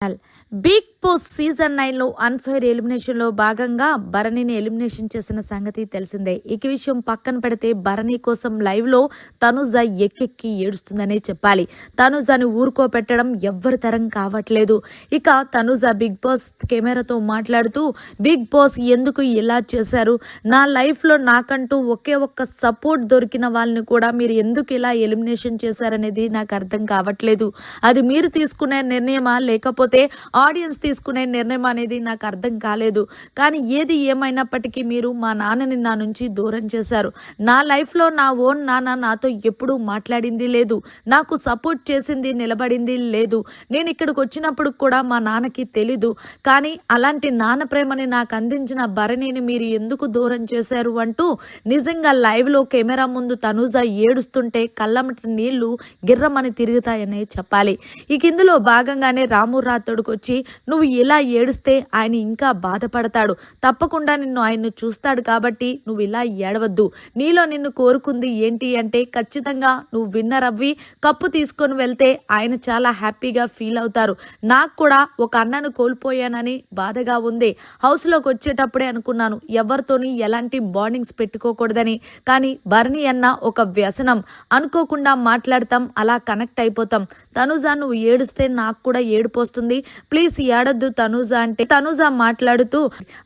Big Boss season నైన్లో unfair ఎలిమినేషన్లో భాగంగా భరణిని ఎలిమినేషన్ చేసిన సంగతి తెలిసిందే. ఇక విషయం పక్కన పెడితే భరణి కోసం లైవ్లో తనుజ ఎక్కెక్కి ఏడుస్తుందనే చెప్పాలి. తనుజని ఊరుకోపెట్టడం ఎవ్వరి తరం కావట్లేదు. ఇక తనుజ బిగ్ బాస్ కెమెరాతో మాట్లాడుతూ బిగ్ బాస్ ఎందుకు ఇలా చేశారు? నా లైఫ్లో నాకంటూ ఒకే ఒక్క సపోర్ట్ దొరికిన వాళ్ళని కూడా మీరు ఎందుకు ఇలా ఎలిమినేషన్ చేశారనేది నాకు అర్థం కావట్లేదు. అది మీరు తీసుకునే నిర్ణయమా లేకపోతే ఆడియన్స్ తీసుకునే నిర్ణయం అనేది నాకు అర్థం కాలేదు. కానీ ఏది ఏమైనప్పటికీ మీరు మా నాన్నని నా నుంచి దూరం చేశారు. నా లైఫ్లో నా ఓన్ నాన్న నాతో ఎప్పుడూ మాట్లాడింది లేదు. నాకు సపోర్ట్ చేసింది నిలబడింది లేదు. నేను ఇక్కడికి వచ్చినప్పుడు కూడా మా నాన్నకి తెలీదు. కానీ అలాంటి నాన్న ప్రేమని నాకు అందించిన భరణిని మీరు ఎందుకు దూరం చేశారు అంటూ నిజంగా లైవ్లో కెమెరా ముందు తనూజ ఏడుస్తుంటే కళ్ళమటి నీళ్ళు గిర్రమని తిరుగుతాయనే చెప్పాలి. ఇక ఇందులో భాగంగానే రాము రాతోడుకు వచ్చి నువ్వు ఇలా ఏడుస్తే ఆయన ఇంకా బాధపడతాడు. తప్పకుండా నిన్ను ఆయన్ను చూస్తాడు కాబట్టి నువ్వు ఇలా ఏడవద్దు. నీలో నిన్ను కోరుకుంది ఏంటి అంటే ఖచ్చితంగా నువ్వు విన్నర్ అవ్వి కప్పు తీసుకొని వెళ్తే ఆయన చాలా హ్యాపీగా ఫీల్ అవుతారు. నాకు కూడా ఒక అన్నను కోల్పోయానని బాధగా ఉంది. హౌస్లోకి వచ్చేటప్పుడే అనుకున్నాను ఎవరితోని ఎలాంటి బాండింగ్స్ పెట్టుకోకూడదని. కానీ బర్ని అన్న ఒక వ్యసనం. అనుకోకుండా మాట్లాడతాం అలా కనెక్ట్ అయిపోతాం. తనుజా నువ్వు ఏడుస్తే నాకు కూడా ఏడుపోస్తుంది వస్తుంది ప్లీజ్ ఏడద్దు తనుజ అంటే తనుజ మాట్లాడుతూ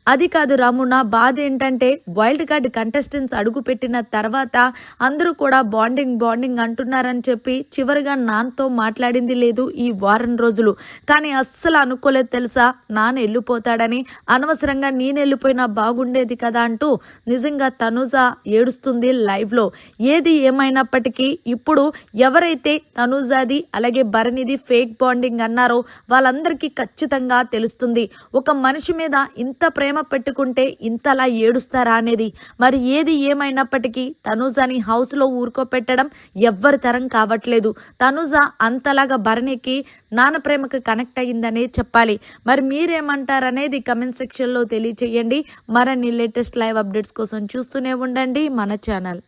అది కాదు రాము నా బాధ ఏంటంటే వైల్డ్ కార్డ్ కంటెస్టెంట్స్ అడుగు పెట్టిన తర్వాత అందరూ కూడా బాండింగ్ బాండింగ్ అంటున్నారని చెప్పి చివరిగా నాన్నతో మాట్లాడింది లేదు ఈ వారం రోజులు. కానీ అస్సలు అనుకోలేదు తెలుసా? నాన్న వెళ్ళిపోతాడని. అనవసరంగా నేను వెళ్ళిపోయినా బాగుండేది కదా అంటూ నిజంగా తనుజ ఏడుస్తుంది లైవ్లో. ఏది ఏమైనప్పటికీ ఇప్పుడు ఎవరైతే తనుజాది అలాగే భరణిది ఫేక్ బాండింగ్ అన్నారో వాళ్ళ వాళ్ళందరికీ ఖచ్చితంగా తెలుస్తుంది. ఒక మనిషి మీద ఇంత ప్రేమ పెట్టుకుంటే ఇంతలా ఏడుస్తారా అనేది. మరి ఏది ఏమైనప్పటికీ తనుజాని హౌస్లో ఊరుకోపెట్టడం ఎవ్వరి తరం కావట్లేదు. తనూజ అంతలాగా భరణికి నాన్న ప్రేమకు కనెక్ట్ అయ్యిందనే చెప్పాలి. మరి మీరేమంటారనేది కమెంట్ సెక్షన్లో తెలియచేయండి. మరిన్ని లేటెస్ట్ లైవ్ అప్డేట్స్ కోసం చూస్తూనే ఉండండి మన ఛానల్.